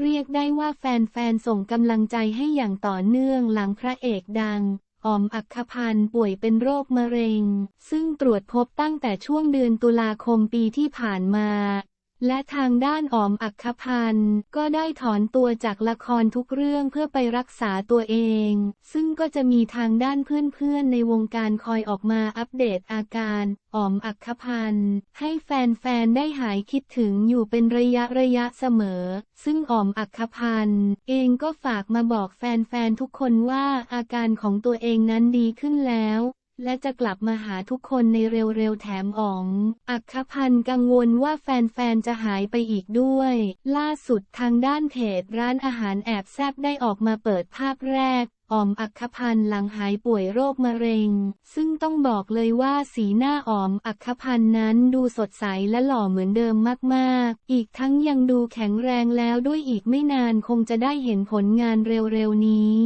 เรียกได้ว่าแฟนๆส่งกำลังใจให้อย่างต่อเนื่องหลังพระเอกดังออมอักขพันธ์ป่วยเป็นโรคมะเร็ง ซึ่งตรวจพบตั้งแต่ช่วงเดือนตุลาคมปีที่ผ่านมา และทางด้านออมอัคคพันธ์ก็ได้ถอนตัวจากละครทุกเรื่องเพื่อไปรักษาตัวเอง ซึ่งก็จะมีทางด้านเพื่อนๆในวงการคอยออกมาอัปเดตอาการออมอัคคพันธ์ให้แฟนๆได้หายคิดถึงอยู่เป็นระยะระยะเสมอ ซึ่งออมอัคคพันธ์เองก็ฝากมาบอกแฟนๆทุกคนว่าอาการของตัวเองนั้นดีขึ้นแล้ว และจะกลับมาหาทุกคนในเร็วๆแถมอ๋อง อัคคพันธ์กังวลว่าแฟนๆ จะหายไปอีกด้วย ล่าสุดทางด้านเพจร้านอาหารแอบแซบได้ออกมาเปิดภาพแรกออมอัคคพันธ์หลังหายป่วยโรคมะเร็ง ซึ่งต้องบอกเลยว่าสีหน้าออมอัคคพันธ์นั้นดูสดใสและหล่อเหมือนเดิมมากๆ อีกทั้งยังดูแข็งแรงแล้วด้วยอีกไม่นานคงจะได้เห็นผลงานเร็วๆนี้